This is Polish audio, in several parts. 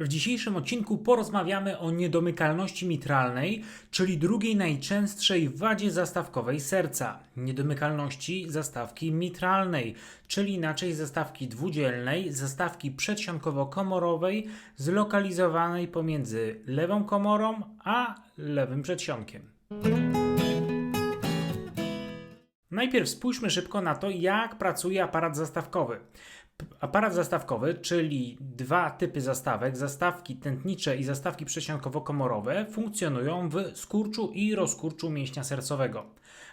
W dzisiejszym odcinku porozmawiamy o niedomykalności mitralnej, czyli drugiej najczęstszej wadzie zastawkowej serca. Niedomykalności zastawki mitralnej, czyli inaczej zastawki dwudzielnej, zastawki przedsionkowo-komorowej, zlokalizowanej pomiędzy lewą komorą a lewym przedsionkiem. Najpierw spójrzmy szybko na to, jak pracuje aparat zastawkowy. Aparat zastawkowy, czyli dwa typy zastawek, zastawki tętnicze i zastawki przedsionkowo-komorowe, funkcjonują w skurczu i rozkurczu mięśnia sercowego.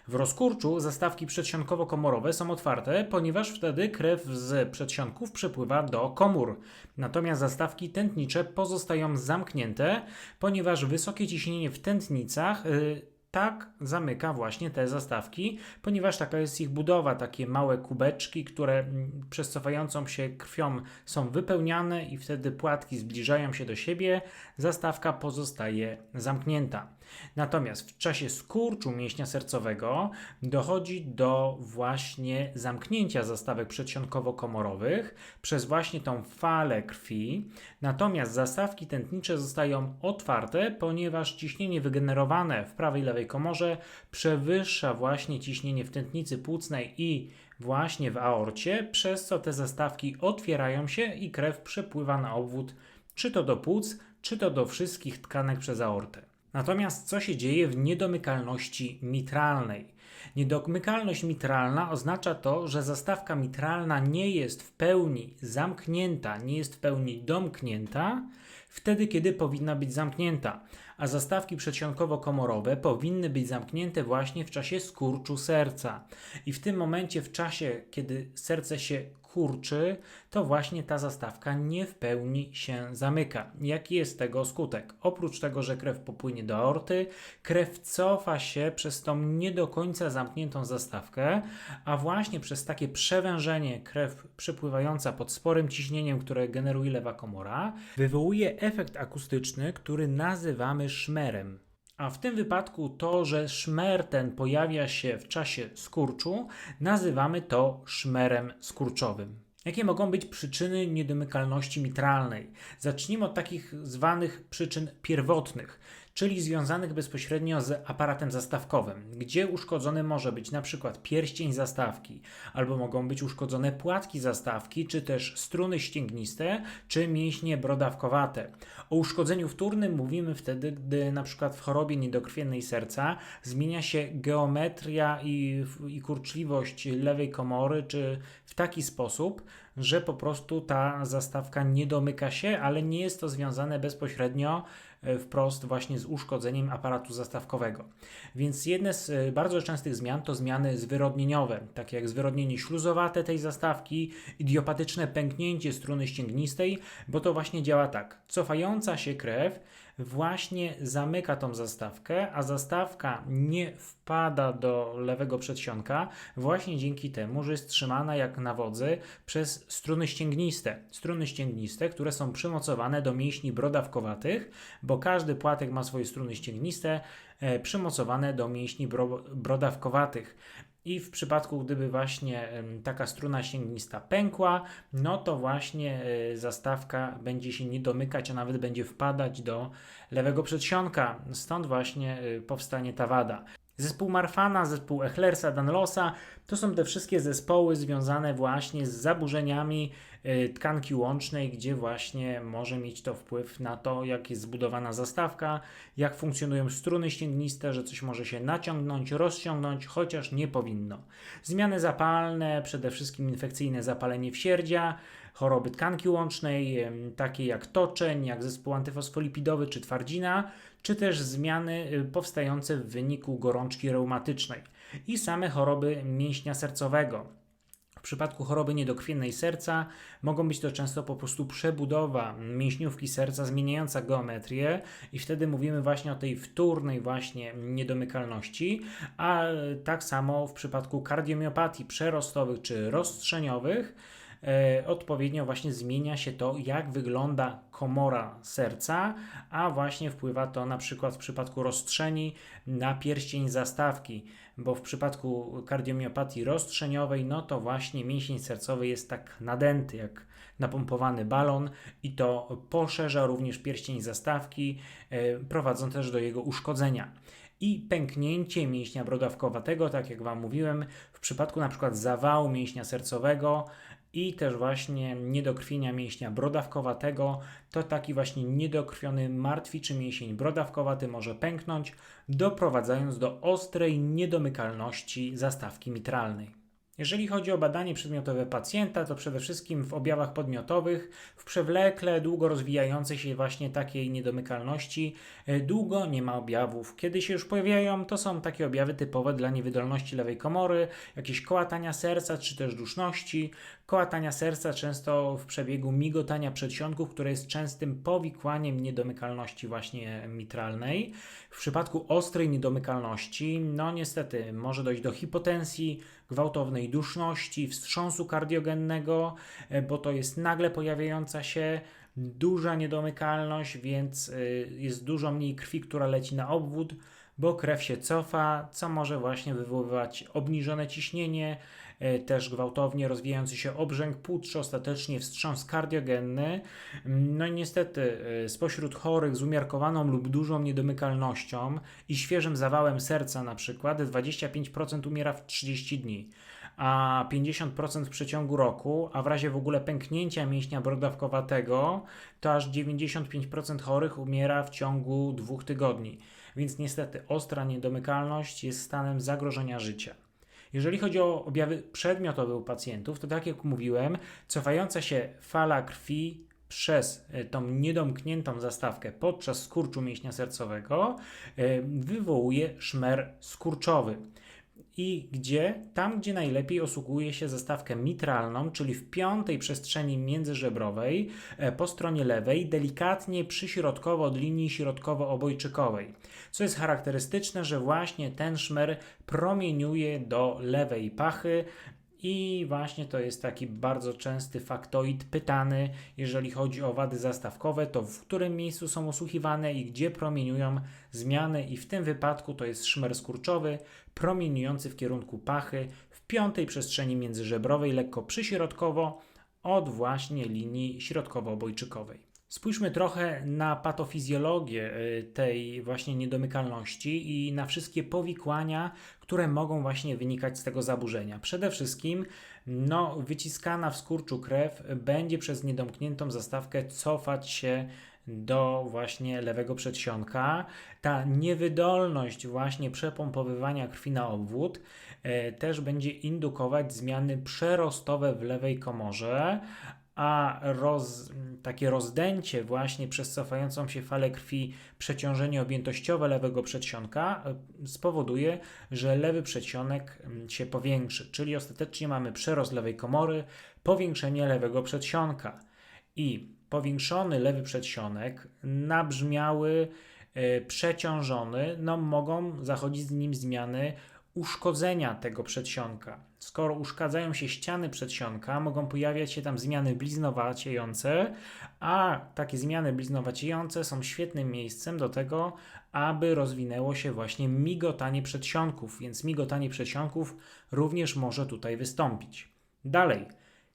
W rozkurczu zastawki przedsionkowo-komorowe są otwarte, ponieważ wtedy krew z przedsionków przepływa do komór. Natomiast zastawki tętnicze pozostają zamknięte, ponieważ wysokie ciśnienie w tętnicach y, tak zamyka właśnie te zastawki, ponieważ taka jest ich budowa, takie małe kubeczki, które mm, przez cofającą się krwią są wypełniane i wtedy płatki zbliżają się do siebie, zastawka pozostaje zamknięta. Natomiast w czasie skurczu mięśnia sercowego dochodzi do właśnie zamknięcia zastawek przedsionkowo-komorowych przez właśnie tą falę krwi. Natomiast zastawki tętnicze zostają otwarte, ponieważ ciśnienie wygenerowane w prawej i lewej komorze przewyższa właśnie ciśnienie w tętnicy płucnej i właśnie w aorcie, przez co te zastawki otwierają się i krew przepływa na obwód czy to do płuc, czy to do wszystkich tkanek przez aortę. Natomiast co się dzieje w niedomykalności mitralnej? Niedomykalność mitralna oznacza to, że zastawka mitralna nie jest w pełni zamknięta, nie jest w pełni domknięta, wtedy kiedy powinna być zamknięta, a zastawki przedsionkowo-komorowe powinny być zamknięte właśnie w czasie skurczu serca. I w tym momencie, w czasie, kiedy serce się kurczy, to właśnie ta zastawka nie w pełni się zamyka. Jaki jest tego skutek? Oprócz tego, że krew popłynie do aorty, krew cofa się przez tą nie do końca zamkniętą zastawkę, a właśnie przez takie przewężenie krew przepływająca pod sporym ciśnieniem, które generuje lewa komora, wywołuje efekt akustyczny, który nazywamy szmerem. A w tym wypadku to, że szmer ten pojawia się w czasie skurczu, nazywamy to szmerem skurczowym. Jakie mogą być przyczyny niedomykalności mitralnej? Zacznijmy od takich zwanych przyczyn pierwotnych, czyli związanych bezpośrednio z aparatem zastawkowym, gdzie uszkodzony może być przykład pierścień zastawki, albo mogą być uszkodzone płatki zastawki, czy też struny ścięgniste, czy mięśnie brodawkowate. O uszkodzeniu wtórnym mówimy wtedy, gdy przykład w chorobie niedokrwiennej serca zmienia się geometria i, i kurczliwość lewej komory, czy w taki sposób, że po prostu ta zastawka nie domyka się, ale nie jest to związane bezpośrednio wprost właśnie z uszkodzeniem aparatu zastawkowego. Więc jedne z e, bardzo częstych zmian to zmiany zwyrodnieniowe, takie jak zwyrodnienie śluzowate tej zastawki, idiopatyczne pęknięcie struny ścięgnistej, bo to właśnie działa tak. Cofająca się krew właśnie zamyka tą zastawkę, a zastawka nie wpada do lewego przedsionka właśnie dzięki temu, że jest trzymana jak na wodzy przez struny ścięgniste. Struny ścięgniste, które są przymocowane do mięśni brodawkowatych, bo każdy płatek ma swoje struny ścięgniste e, przymocowane do mięśni bro, brodawkowatych. I w przypadku, gdyby właśnie taka struna ścięgnista pękła, no to właśnie e, zastawka będzie się nie domykać, a nawet będzie wpadać do lewego przedsionka. Stąd właśnie e, powstanie ta wada. Zespół Marfana, zespół Echlersa, Danlosa to są te wszystkie zespoły związane właśnie z zaburzeniami y, tkanki łącznej, gdzie właśnie może mieć to wpływ na to, jak jest zbudowana zastawka, jak funkcjonują struny ścięgniste, że coś może się naciągnąć, rozciągnąć, chociaż nie powinno. Zmiany zapalne, przede wszystkim infekcyjne zapalenie wsierdzia, choroby tkanki łącznej, takie jak toczeń, jak zespół antyfosfolipidowy czy twardzina, czy też zmiany y, powstające w wyniku gorączki reumatycznej i same choroby mięśnia sercowego. W przypadku choroby niedokrwiennej serca mogą być to często po prostu przebudowa mięśniówki serca zmieniająca geometrię i wtedy mówimy właśnie o tej wtórnej właśnie niedomykalności, a tak samo w przypadku kardiomiopatii przerostowych czy rozstrzeniowych odpowiednio właśnie zmienia się to, jak wygląda komora serca, a właśnie wpływa to na przykład w przypadku roztrzeni na pierścień zastawki, bo w przypadku kardiomiopatii rozstrzeniowej, no to właśnie mięsień sercowy jest tak nadęty, jak napompowany balon i to poszerza również pierścień zastawki, e, prowadząc też do jego uszkodzenia. I pęknięcie mięśnia brodawkowatego, tak jak Wam mówiłem, w przypadku na przykład zawału mięśnia sercowego i też właśnie niedokrwienia mięśnia brodawkowatego, to taki właśnie niedokrwiony martwiczy mięsień brodawkowaty może pęknąć, doprowadzając do ostrej niedomykalności zastawki mitralnej. Jeżeli chodzi o badanie przedmiotowe pacjenta, to przede wszystkim w objawach podmiotowych, w przewlekle, długo rozwijającej się właśnie takiej niedomykalności, e, długo nie ma objawów. Kiedy się już pojawiają, to są takie objawy typowe dla niewydolności lewej komory, jakieś kołatania serca czy też duszności. Kołatania serca często w przebiegu migotania przedsionków, które jest częstym powikłaniem niedomykalności właśnie mitralnej. W przypadku ostrej niedomykalności, no niestety może dojść do hipotensji, gwałtownej duszności, wstrząsu kardiogennego, e, bo to jest nagle pojawiająca się duża niedomykalność, więc e, jest dużo mniej krwi, która leci na obwód, bo krew się cofa, co może właśnie wywoływać obniżone ciśnienie, E, też gwałtownie rozwijający się obrzęk płuc, ostatecznie wstrząs kardiogenny. No i niestety e, spośród chorych z umiarkowaną lub dużą niedomykalnością i świeżym zawałem serca na przykład 25% umiera w 30 dni a 50% w przeciągu roku, a w razie w ogóle pęknięcia mięśnia brodawkowatego, to aż 95% chorych umiera w ciągu dwóch tygodni. Więc niestety ostra niedomykalność jest stanem zagrożenia życia. Jeżeli chodzi o objawy przedmiotowe u pacjentów, to tak jak mówiłem, cofająca się fala krwi przez e, tą niedomkniętą zastawkę podczas skurczu mięśnia sercowego e, wywołuje szmer skurczowy i gdzie? Tam, gdzie najlepiej osługuje się zastawkę mitralną, czyli w piątej przestrzeni międzyżebrowej e, po stronie lewej, delikatnie przyśrodkowo od linii środkowo-obojczykowej. Co jest charakterystyczne, że właśnie ten szmer promieniuje do lewej pachy, i właśnie to jest taki bardzo częsty faktoid pytany, jeżeli chodzi o wady zastawkowe, to w którym miejscu są osłuchiwane i gdzie promieniują zmiany i w tym wypadku to jest szmer skurczowy promieniujący w kierunku pachy w piątej przestrzeni międzyżebrowej lekko przyśrodkowo od właśnie linii środkowo-obojczykowej. Spójrzmy trochę na patofizjologię y, tej właśnie niedomykalności i na wszystkie powikłania, które mogą właśnie wynikać z tego zaburzenia. Przede wszystkim no, wyciskana w skurczu krew będzie przez niedomkniętą zastawkę cofać się do właśnie lewego przedsionka. Ta niewydolność właśnie przepompowywania krwi na obwód e, też będzie indukować zmiany przerostowe w lewej komorze, a roz, takie rozdęcie właśnie przez cofającą się falę krwi przeciążenie objętościowe lewego przedsionka e, spowoduje, że lewy przedsionek mm, się powiększy, czyli ostatecznie mamy przerost lewej komory, powiększenie lewego przedsionka. I powiększony lewy przedsionek, nabrzmiały, e, przeciążony, no mogą zachodzić z nim zmiany uszkodzenia tego przedsionka. Skoro uszkadzają się ściany przedsionka, mogą pojawiać się tam zmiany bliznowaciejące, a takie zmiany bliznowaciejące są świetnym miejscem do tego, aby rozwinęło się właśnie migotanie przedsionków, więc migotanie przedsionków również może tutaj wystąpić. Dalej,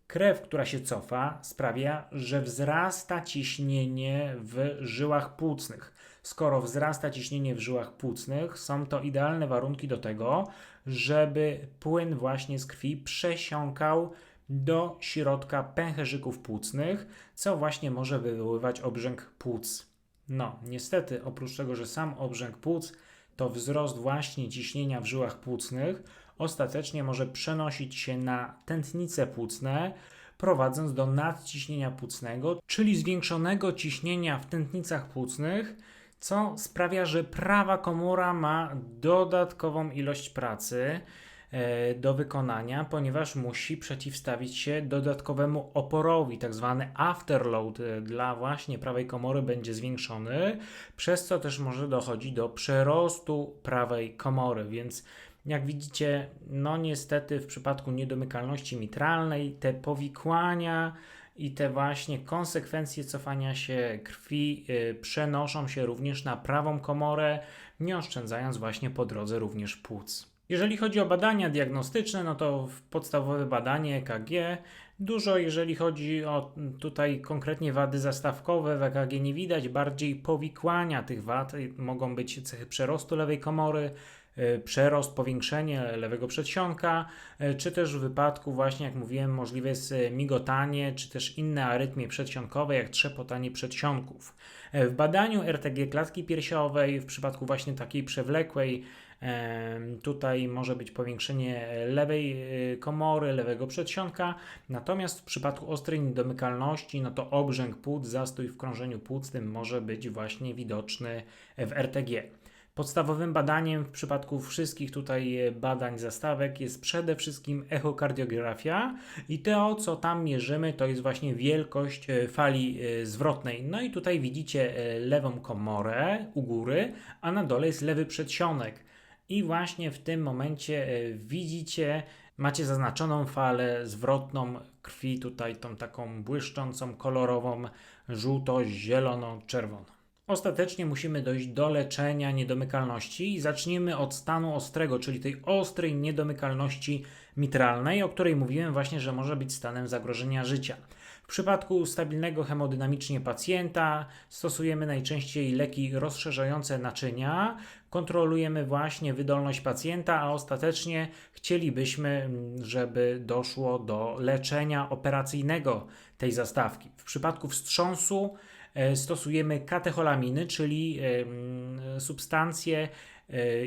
krew, która się cofa, sprawia, że wzrasta ciśnienie w żyłach płucnych. Skoro wzrasta ciśnienie w żyłach płucnych, są to idealne warunki do tego, żeby płyn właśnie z krwi przesiąkał do środka pęcherzyków płucnych, co właśnie może wywoływać obrzęk płuc. No, niestety, oprócz tego, że sam obrzęk płuc to wzrost właśnie ciśnienia w żyłach płucnych, ostatecznie może przenosić się na tętnice płucne, prowadząc do nadciśnienia płucnego, czyli zwiększonego ciśnienia w tętnicach płucnych, co sprawia, że prawa komora ma dodatkową ilość pracy e, do wykonania, ponieważ musi przeciwstawić się dodatkowemu oporowi, tak zwany afterload e, dla właśnie prawej komory będzie zwiększony, przez co też może dochodzić do przerostu prawej komory, więc Jak widzicie, no niestety w przypadku niedomykalności mitralnej te powikłania i te właśnie konsekwencje cofania się krwi y, przenoszą się również na prawą komorę, nie oszczędzając właśnie po drodze również płuc. Jeżeli chodzi o badania diagnostyczne, no to podstawowe badanie EKG dużo, jeżeli chodzi o tutaj konkretnie wady zastawkowe, w EKG nie widać, bardziej powikłania tych wad, mogą być cechy przerostu lewej komory, y, przerost, powiększenie lewego przedsionka, y, czy też w wypadku właśnie, jak mówiłem, możliwe jest y, migotanie, czy też inne arytmie przedsionkowe, jak trzepotanie przedsionków. W badaniu RTG klatki piersiowej, w przypadku właśnie takiej przewlekłej, Tutaj może być powiększenie lewej y, komory, lewego przedsionka, natomiast w przypadku ostrej niedomykalności, no to obrzęk płuc, zastój w krążeniu płuc, tym może być właśnie widoczny w RTG. Podstawowym badaniem w przypadku wszystkich tutaj y, badań zastawek jest przede wszystkim echokardiografia i to, co tam mierzymy, to jest właśnie wielkość y, fali zwrotnej. No i tutaj widzicie lewą komorę u góry, a na dole jest lewy przedsionek. I właśnie w tym momencie e, widzicie, macie zaznaczoną falę zwrotną krwi, tutaj tą taką błyszczącą, kolorową, żółto-zielono-czerwoną. Ostatecznie musimy dojść do leczenia niedomykalności i zaczniemy od stanu ostrego, czyli tej ostrej niedomykalności mitralnej, o której mówiłem właśnie, że może być stanem zagrożenia życia. W przypadku stabilnego hemodynamicznie pacjenta stosujemy najczęściej leki rozszerzające naczynia, kontrolujemy właśnie wydolność pacjenta, a ostatecznie chcielibyśmy, mm, żeby doszło do leczenia operacyjnego tej zastawki. W przypadku wstrząsu e, stosujemy katecholaminy, czyli substancje e,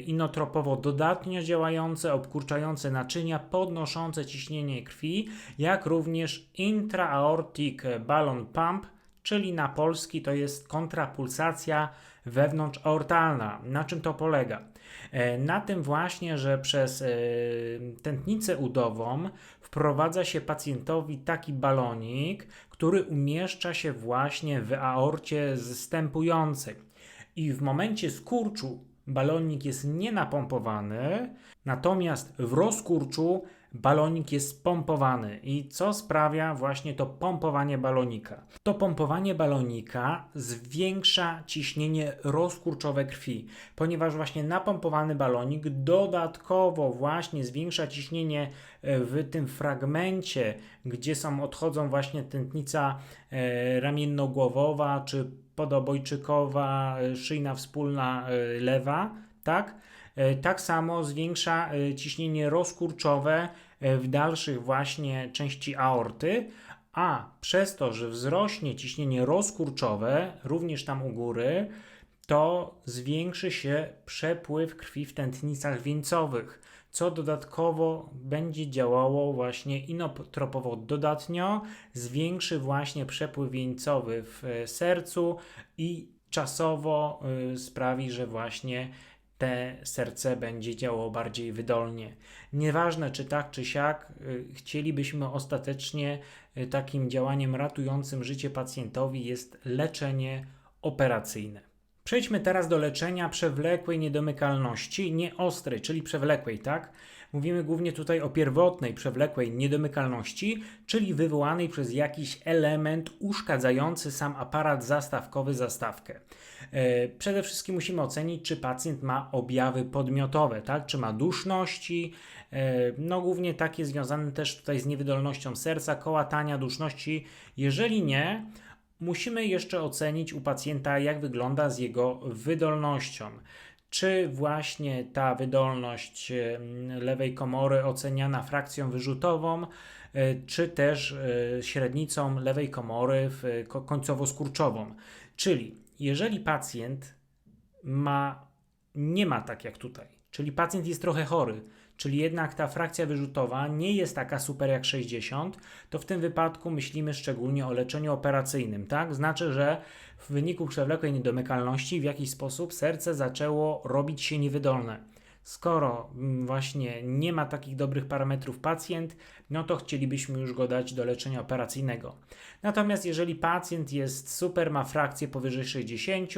inotropowo dodatnio działające, obkurczające naczynia, podnoszące ciśnienie krwi, jak również intraaortic balloon pump, czyli na polski to jest kontrapulsacja wewnątrzaortalna. Na czym to polega? E, na tym właśnie, że przez e, tętnicę udową wprowadza się pacjentowi taki balonik, który umieszcza się właśnie w aorcie zstępującej. I w momencie skurczu balonik jest nienapompowany, natomiast w rozkurczu balonik jest pompowany. I co sprawia właśnie to pompowanie balonika? To pompowanie balonika zwiększa ciśnienie rozkurczowe krwi, ponieważ właśnie napompowany balonik dodatkowo właśnie zwiększa ciśnienie e, w tym fragmencie, gdzie są odchodzą właśnie tętnica e, ramienno-głowowa czy podobojczykowa, e, szyjna wspólna lewa, tak? E, tak samo zwiększa e, ciśnienie rozkurczowe e, w dalszych właśnie części aorty, a przez to, że wzrośnie ciśnienie rozkurczowe, również tam u góry, to zwiększy się przepływ krwi w tętnicach wieńcowych, co dodatkowo będzie działało właśnie inotropowo dodatnio, zwiększy właśnie przepływ wieńcowy w sercu i czasowo sprawi, że właśnie te serce będzie działało bardziej wydolnie. Nieważne czy tak, czy siak, y, chcielibyśmy ostatecznie takim działaniem ratującym życie pacjentowi jest leczenie operacyjne. Przejdźmy teraz do leczenia przewlekłej niedomykalności, nie ostrej, czyli przewlekłej, tak? Mówimy głównie tutaj o pierwotnej, przewlekłej niedomykalności, czyli wywołanej przez jakiś element uszkadzający sam aparat zastawkowy, zastawkę. E, przede wszystkim musimy ocenić, czy pacjent ma objawy podmiotowe, tak? czy ma duszności, e, no głównie takie związane też tutaj z niewydolnością serca, kołatania, duszności. Jeżeli nie, musimy jeszcze ocenić u pacjenta, jak wygląda z jego wydolnością czy właśnie ta wydolność lewej komory oceniana frakcją wyrzutową, e, czy też e, średnicą lewej komory końcowo-skurczową. Czyli jeżeli pacjent ma, nie ma tak jak tutaj, czyli pacjent jest trochę chory, czyli jednak ta frakcja wyrzutowa nie jest taka super jak 60, to w tym wypadku myślimy szczególnie o leczeniu operacyjnym, tak? Znaczy, że w wyniku przewlekłej niedomykalności w jakiś sposób serce zaczęło robić się niewydolne. Skoro mm, właśnie nie ma takich dobrych parametrów pacjent, no to chcielibyśmy już go dać do leczenia operacyjnego. Natomiast jeżeli pacjent jest super, ma frakcję powyżej 60,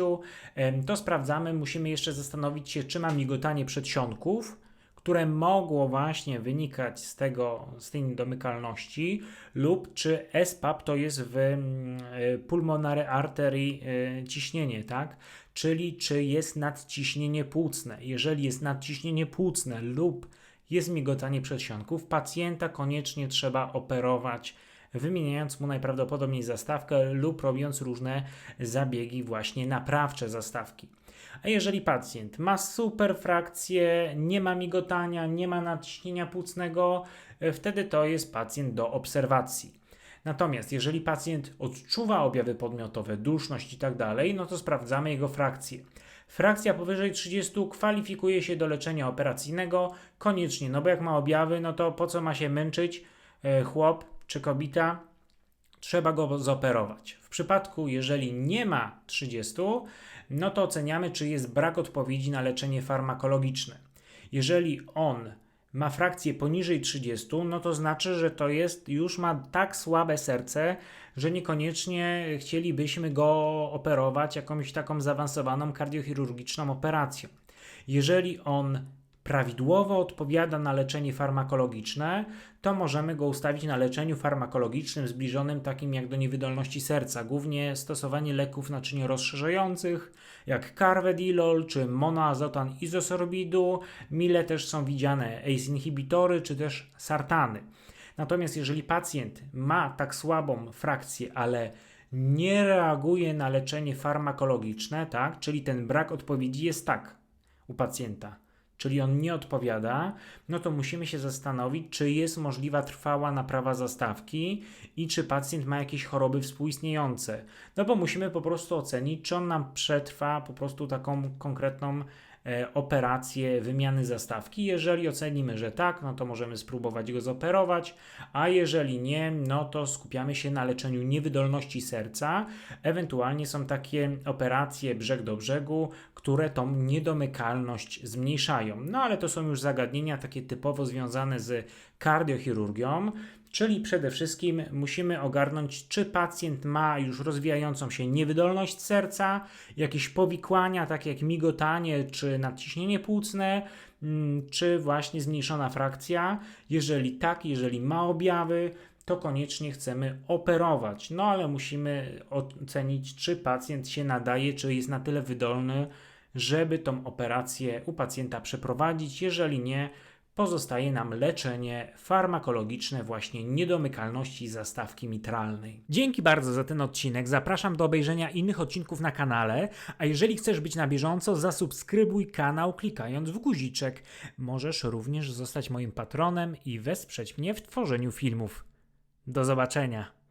to sprawdzamy, musimy jeszcze zastanowić się, czy ma migotanie przedsionków, które mogło właśnie wynikać z tego, z tej niedomykalności lub czy SPAP to jest w mm, y, pulmonary artery y, ciśnienie, tak? Czyli czy jest nadciśnienie płucne. Jeżeli jest nadciśnienie płucne lub jest migotanie przedsionków, pacjenta koniecznie trzeba operować wymieniając mu najprawdopodobniej zastawkę lub robiąc różne zabiegi właśnie naprawcze zastawki. A jeżeli pacjent ma super frakcję, nie ma migotania, nie ma nadciśnienia płucnego, e, wtedy to jest pacjent do obserwacji. Natomiast jeżeli pacjent odczuwa objawy podmiotowe, duszność tak dalej, no to sprawdzamy jego frakcję. Frakcja powyżej 30 kwalifikuje się do leczenia operacyjnego koniecznie, no bo jak ma objawy, no to po co ma się męczyć e, chłop czy kobieta? Trzeba go zoperować. W przypadku, jeżeli nie ma 30, no to oceniamy, czy jest brak odpowiedzi na leczenie farmakologiczne. Jeżeli on ma frakcję poniżej 30, no to znaczy, że to jest już ma tak słabe serce, że niekoniecznie chcielibyśmy go operować jakąś taką zaawansowaną kardiochirurgiczną operacją. Jeżeli on prawidłowo odpowiada na leczenie farmakologiczne, to możemy go ustawić na leczeniu farmakologicznym zbliżonym takim jak do niewydolności serca, głównie stosowanie leków naczyniorozszerzających jak carvedilol czy monoazotan izosorbidu, mile też są widziane ACE inhibitory czy też sartany. Natomiast jeżeli pacjent ma tak słabą frakcję, ale nie reaguje na leczenie farmakologiczne, tak, czyli ten brak odpowiedzi jest tak u pacjenta czyli on nie odpowiada, no to musimy się zastanowić, czy jest możliwa trwała naprawa zastawki i czy pacjent ma jakieś choroby współistniejące. No bo musimy po prostu ocenić, czy on nam przetrwa po prostu taką konkretną operację wymiany zastawki. Jeżeli ocenimy, że tak, no to możemy spróbować go zoperować, a jeżeli nie, no to skupiamy się na leczeniu niewydolności serca. Ewentualnie są takie operacje brzeg do brzegu, które tą niedomykalność zmniejszają. No ale to są już zagadnienia takie typowo związane z kardiochirurgią. Czyli przede wszystkim musimy ogarnąć, czy pacjent ma już rozwijającą się niewydolność serca, jakieś powikłania, takie jak migotanie czy nadciśnienie płucne, mm, czy właśnie zmniejszona frakcja. Jeżeli tak, jeżeli ma objawy, to koniecznie chcemy operować. No ale musimy ocenić, czy pacjent się nadaje, czy jest na tyle wydolny, żeby tą operację u pacjenta przeprowadzić. Jeżeli nie, pozostaje nam leczenie farmakologiczne właśnie niedomykalności zastawki mitralnej. Dzięki bardzo za ten odcinek. Zapraszam do obejrzenia innych odcinków na kanale, a jeżeli chcesz być na bieżąco, zasubskrybuj kanał klikając w guziczek. Możesz również zostać moim patronem i wesprzeć mnie w tworzeniu filmów. Do zobaczenia.